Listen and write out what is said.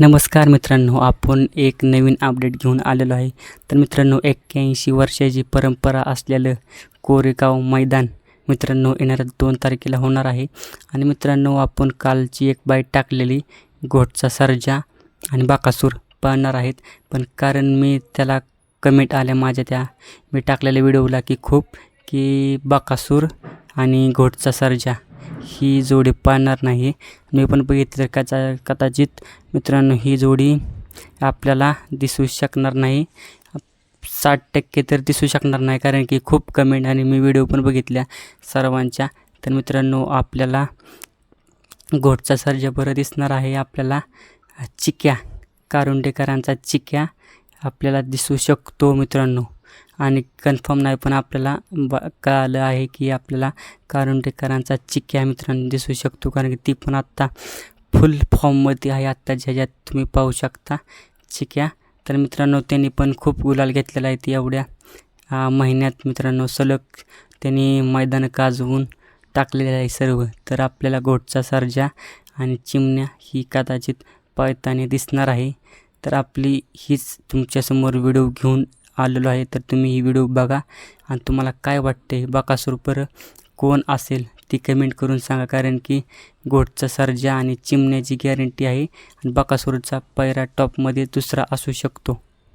नमस्कार मित्रांनो आपण एक नवीन अपडेट घेऊन आलेलो आहे. तर मित्रांनो एक्क्याऐंशी वर्षाची परंपरा असलेलं कोरेगाव मैदान मित्रांनो येणाऱ्या दोन तारखेला होणार आहे. आणि मित्रांनो आपण कालची एक बाईट टाकलेली घोटचा सर्जा आणि बाकासूर पाहणार आहेत. पण कारण मी त्याला कमेंट आल्या माझ्या त्या मी टाकलेल्या व्हिडिओला की खूप की बाकासूर आणि घोटचा सर्जा. ही जोडी पाहणार नाही. मी पण बघितलं तर कचा कदाचित मित्रांनो ही जोडी आपल्याला दिसू शकणार नाही. साठ टक्के तर दिसू शकणार नाही कारण की खूप कमेंट आणि मी व्हिडिओ पण बघितल्या सर्वांच्या. तर मित्रांनो आपल्याला घोटचा सर्जा बरं दिसणार आहे. आपल्याला चिक्या कारुंडेकरांचा चिक्या आपल्याला दिसू शकतो मित्रांनो. आणि कन्फर्म नाही पण आपल्याला ब कळालं आहे की आपल्याला कारुंडेकरांचा चिक्या मित्रांनो दिसू शकतो. कारण की ती पण आत्ता फुल फॉर्ममध्ये आहे. आत्ता ज्याच्यात तुम्ही पाहू शकता चिक्या. तर मित्रांनो त्यांनी पण खूप गुलाल घेतलेला आहे. ती एवढ्या महिन्यात मित्रांनो सलग त्यांनी मैदानं गाजवून टाकलेले आहे सर्व. तर आपल्याला घोटचा सर्जा आणि चिमण्या ही कदाचित पळताना दिसणार आहे. तर आपली हीच तुमच्यासमोर व्हिडिओ घेऊन आलेलो आहे तर तुम्ही ही व्हिडिओ बघा. आणि तुम्हाला काय वाटते बकासूर कोण असेल ती कमेंट करून सांगा. कारण की गोटचा सर्जा आणि चिमण्याची गॅरंटी आहे आणि बकासूरचा पैरा टॉपमध्ये दुसरा असू शकतो.